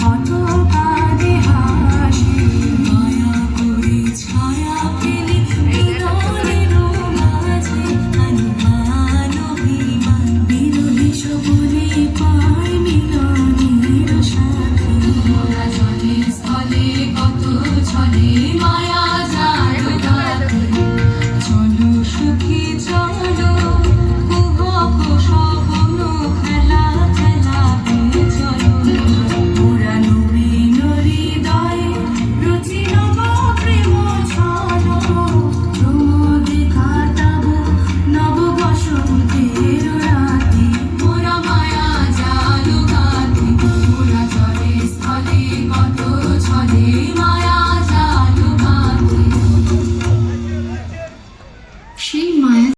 কত সেই মায়া